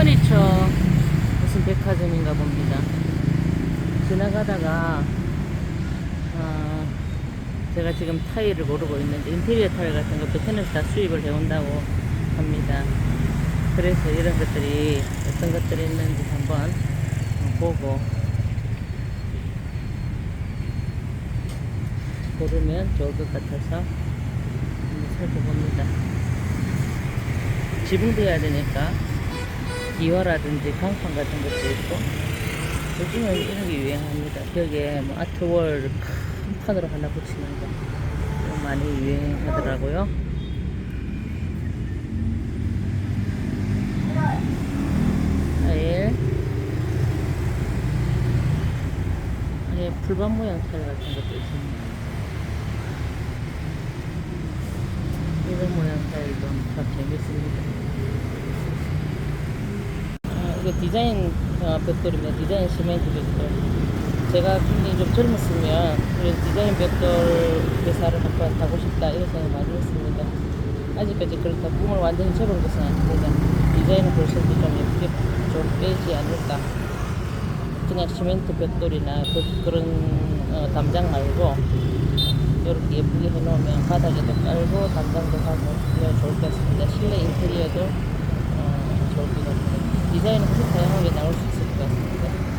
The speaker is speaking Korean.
퍼니처 무슨 백화점인가 봅니다. 지나가다가 어, 제가 지금 타일을 고르고 있는데 인테리어 타일 같은 거 베트남에서 다 수입을 해온다고 합니다. 그래서 이런 것들이 어떤 것들이 있는지 한번 보고 고르면 좋을 것 같아서 한번 살펴봅니다. 지붕도 해야 되니까 이화라든지 강판 같은 것도 있고 요즘은 이런 게 유행합니다. 벽에 뭐 아트월 큰 판으로 하나 붙이는 거 많이 유행하더라고요. 아예 불반 모양 타일 같은 것도 있습니다. 이런 모양 타일도 참 재밌습니다. 아, 이거 디자인 어, 벽돌입니다. 디자인 시멘트 벽돌. 제가 굉장히 좀 젊었으면 이런 디자인 벽돌 회사를 한번 가고 싶다 이런 생각 많이 했습니다. 아직까지 그렇다 꿈을 완전히 접은 것은 아닙니다. 디자인을 벌써도 좀 예쁘게 좀 빼지 않을까. 그냥 시멘트 벽돌이나 그, 그런 어, 담장 말고 이렇게 예쁘게 해놓으면 바닥에도 깔고 담장도 하고 좋을 것 같습니다. 실내 인테리어도 어, 좋을 것 같아요. 디자인은 크게 다양하게 나올 수 있을 것 같습니다.